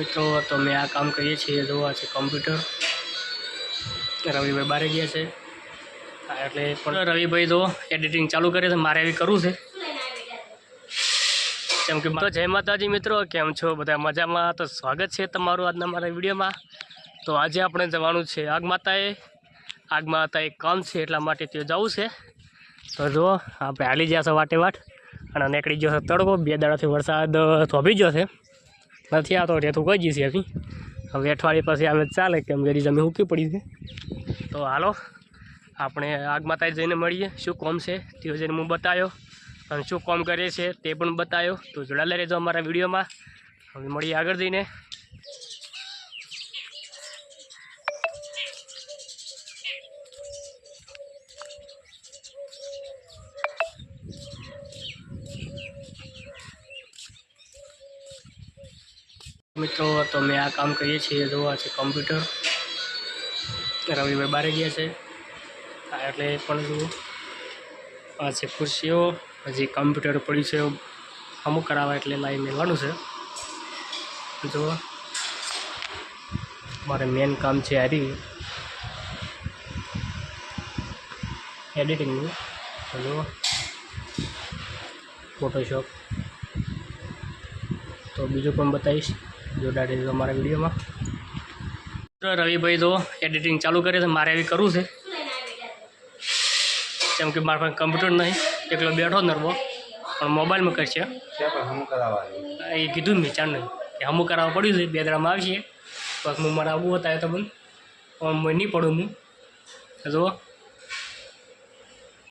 મિત્રો, તો મેં આ કામ કરીએ છીએ જોવા છે કમ્પ્યુટર રવિભાઈ બારે ગયા છે. એટલે પણ રવિભાઈ તો એડિટિંગ ચાલુ કરે છે, મારે એવી કરવું છે. કેમ કે તો જય માતાજી મિત્રો, કેમ છો? બધા મજામાં? તો સ્વાગત છે તમારું આજના મારા વિડીયોમાં. તો આજે આપણે જવાનું છે આગ માતાએ આગ માતાએ કામ છે, એટલા માટે ત્યાં જવું છે. તો જુઓ આપણે હાલી ગયા છે વાટે વાટ અને નીકળી ગયો છે તડકો. બે દાડાથી વરસાદ થોભી ગયો છે. નથી આવતો રેતું કહી જઈશે અહીં હવે અઠવાડિયે પછી અમે ચાલે કેમ કે જમીન સૂકી પડી છે. તો હાલો, આપણે આગ માતાએ જઈને મળીએ. શું કોમ છે? તે જઈને હું બતાવ્યો અને શું કોમ કરે છે તે પણ બતાવ્યો તો જોડાયેલા રહેજો અમારા વિડીયોમાં. હવે મળીએ આગળ જઈને. મિત્રો તો મેં આ કામ કરીએ છીએ જોવા છે કમ્પ્યુટર રવિભાઈ બારે ગયા છે. હા, એટલે પણ જુઓ. આ છે ખુરશીઓ. હજી કમ્પ્યુટર પડ્યું છે. અમુક કરાવવા એટલે લાવી મેળવાનું છે. જુઓ મારે મેન કામ છે હારી એડિટિંગનું જુઓ. ફોટોશોપ તો બીજું પણ બતાવીશ. જોડાડે રહેજો અમારા વિડીયોમાં રવિભાઈ તો એડિટિંગ ચાલુ કરે છે મારે એવી કરવું છે. કેમ કે મારા પાસે કમ્પ્યુટર નહીં એકલો બેઠો જ નરવો. પણ મોબાઈલમાં કરશે. એ કીધું મેં ચાર નહીં કે અમુક કરાવવા પડ્યું છે બે દડામાં આવશે. બસ હું મારે આવવું હતા તો પણ પણ હું નહીં પડું હું. જુઓ